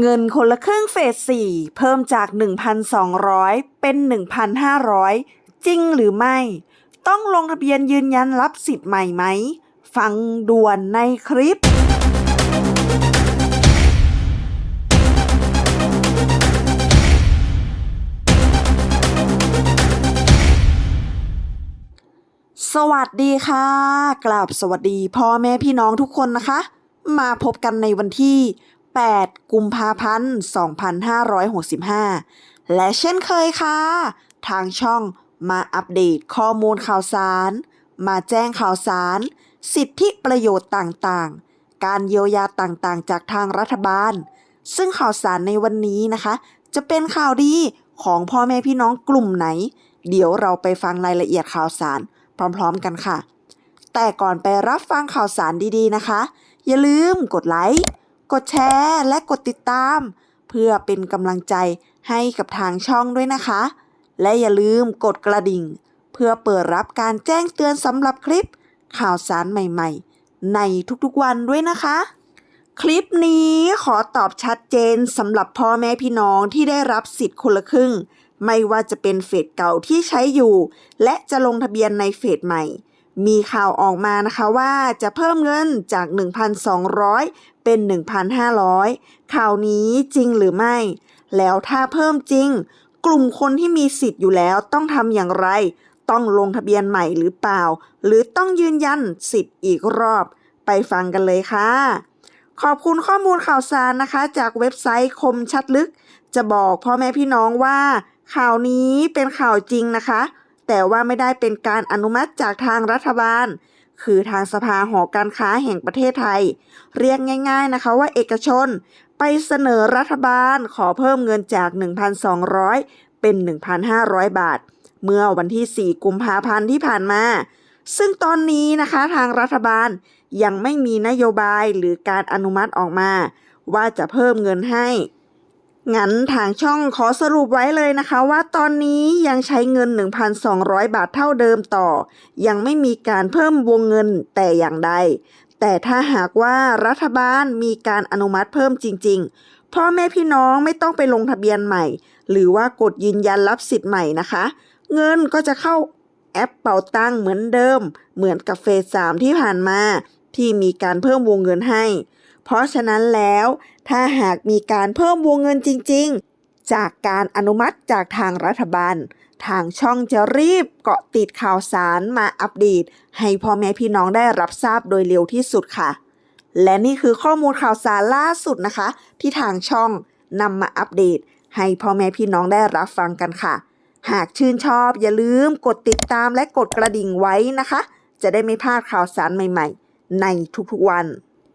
เงินคนละครึ่งเฟส 4 เพิ่มจาก 1,200 เป็น 1,500 จริงหรือไม่ ต้องลงทะเบียนยืนยันรับสิทธิ์ใหม่ไหม ฟังด่วนในคลิปสวัสดีค่ะกราบสวัสดีพ่อแม่พี่น้องทุกคนนะคะ มาพบกันในวันที่ 8 กุมภาพันธ์ 2565 และเช่นเคยค่ะ ทางช่องมาอัปเดตข้อมูลข่าวสาร มาแจ้งข่าวสาร สิทธิประโยชน์ต่างๆ การเยียวยาต่างๆ จากทางรัฐบาล ซึ่งข่าวสารในวันนี้นะคะ จะเป็นข่าวดีของพ่อแม่พี่น้องกลุ่มไหน เดี๋ยวเราไปฟังรายละเอียดข่าวสารพร้อมๆกันค่ะ แต่ก่อนไปรับฟังข่าวสารดีๆนะคะ อย่าลืมกดไลค์ กดแชร์และกดติดตาม เพื่อเป็นกำลังใจให้กับทางช่องด้วยนะคะ และอย่าลืมกดกระดิ่ง เพื่อเปิดรับการแจ้งเตือนสำหรับคลิป ข่าวสารใหม่ๆ ในทุกๆวันด้วยนะคะ คลิปนี้ขอตอบชัดเจนสำหรับพ่อแม่พี่น้องที่ได้รับสิทธิ์คนละครึ่ง ไม่ว่าจะเป็นเฟสเก่าที่ใช้อยู่ และจะลงทะเบียนในเฟสใหม่ มีข่าวออกมานะคะว่าจะเพิ่มเงินจาก 1,200 เป็น 1,500 ข่าวนี้จริงหรือไม่ แล้วถ้าเพิ่มจริง กลุ่มคนที่มีสิทธิ์อยู่แล้วต้องทำอย่างไร ต้องลงทะเบียนใหม่หรือเปล่า หรือต้องยืนยันสิทธิ์อีกรอบ ไปฟังกันเลยค่ะ ขอบคุณข้อมูลข่าวสารนะคะ จากเว็บไซต์คมชัดลึก จะบอกพ่อแม่พี่น้องว่า ข่าวนี้เป็นข่าวจริงนะคะ แต่ว่าไม่ได้เป็นการอนุมัติจากทางรัฐบาล คือทางสภาหอการค้าแห่งประเทศไทย เรียกง่ายๆนะคะว่าเอกชน ไปเสนอรัฐบาลขอเพิ่มเงินจาก 1,200 เป็น 1,500 บาท เมื่อวันที่ 4 กุมภาพันธ์ที่ผ่านมา ซึ่งตอนนี้นะคะทางรัฐบาลยังไม่มีนโยบายหรือการอนุมัติออกมา ว่าจะเพิ่มเงินให้ งั้นทางช่องขอสรุปไว้เลยนะคะ ว่าตอนนี้ยังใช้เงิน 1,200 บาทเท่าเดิมต่อ ยังไม่มีการเพิ่มวงเงินแต่อย่างใด แต่ถ้าหากว่ารัฐบาลมีการอนุมัติเพิ่มจริง ๆ พ่อแม่พี่น้องไม่ต้องไปลงทะเบียนใหม่ หรือว่ากดยืนยันรับสิทธิ์ใหม่นะคะ เงินก็จะเข้าแอปเป่าตังเหมือนเดิม เหมือนกับเฟสสามที่ผ่านมา ที่มีการเพิ่มวงเงินให้ เพราะฉะนั้นแล้ว ถ้าหากมีการเพิ่มวงเงินจริง ๆ จากการอนุมัติจากทางรัฐบาล ทางช่องจะรีบเกาะติดข่าวสารมาอัปเดต ให้พ่อแม่พี่น้องได้รับทราบโดยเร็วที่สุดค่ะ และนี่คือข้อมูลข่าวสารล่าสุดนะคะ ที่ทางช่องนำมาอัปเดต ให้พ่อแม่พี่น้องได้รับฟังกันค่ะ หากชื่นชอบอย่าลืมกดติดตามและกดกระดิ่งไว้นะคะ จะได้ไม่พลาดข่าวสารใหม่ ๆ ในทุกๆวัน